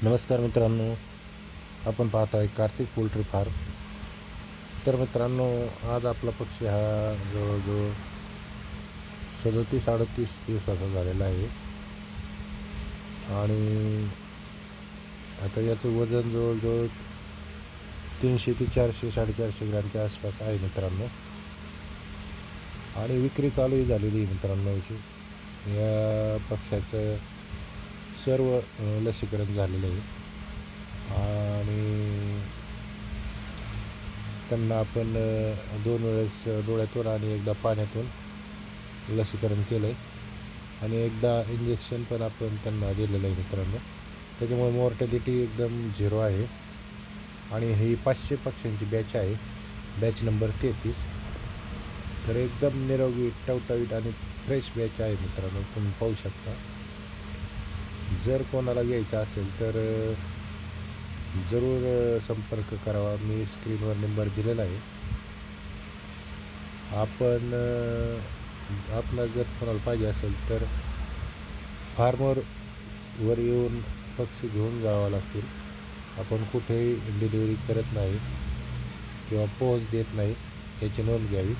नमस्कार मित्रांनो आपण पाहत आहे कार्तिक पोल्ट्री फार्म. तर मित्रांनो आज आपला पक्षी हा जवळजवळ सदोतीस अडतीस दिवसाचा झालेला आहे. आणि आता याचं वजन जवळजवळ तीनशे ते चारशे साडेचारशे ग्रॅमच्या आसपास आहे मित्रांनो. आणि विक्री चालूही झालेली आहे मित्रांनो याची. या पक्षाचं सर्व लसीकरण झालेलं आहे. आणि त्यांना आपण दोन वेळेस डोळ्यातून आणि एकदा पाण्यातून लसीकरण केलं आहे आणि एकदा इंजेक्शन पण आपण त्यांना दिलेलं आहे मित्रांनो. त्याच्यामुळे मॉर्टॅलिटी एकदम झिरो आहे. आणि ही पाचशे पक्ष्यांची बॅच आहे. बॅच नंबर तेहतीस. तर एकदम निरोगी टवटवीट आणि फ्रेश बॅच आहे मित्रांनो. तुम्ही पाहू शकता. जर कोणाला घ्यायचं असेल तर जरूर संपर्क करावा. मी स्क्रीनवर नंबर दिलेला आहे. आपण आपला जर कोणाला पाहिजे असेल तर फार्मरवर येऊन पक्षी घेऊन जावं लागतील. आपण कुठेही डिलिव्हरी करत नाही किंवा पोहोच देत नाही याची नोंद घ्यावी.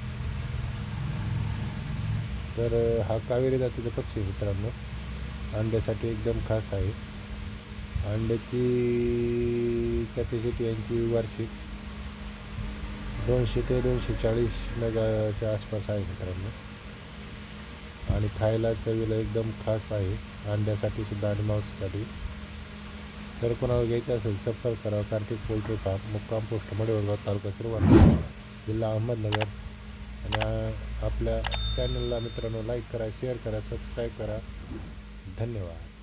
तर हा कावेरी जातीचा पक्षी मित्रांनो. अंड्यासाठी एकदम खास आहे. अंड्याची कॅपॅसिटी यांची वार्षिक दोनशे ते दोनशे चाळीस मेगाच्या आसपास आहे मित्रांनो. आणि खायला चवीला एकदम खास आहे. अंड्यासाठी सुद्धा आणि मांसासाठी. तर कोणाला घ्यायचं असेल सफर करा कार्तिक पोल्ट्री फार्म मुक्काम पोस्ट मडेवरगाव तालुका सुरुवात जिल्हा अहमदनगर. आणि आपल्या चॅनलला मित्रांनो लाईक करा शेअर करा सबस्क्राईब करा. धन्यवाद.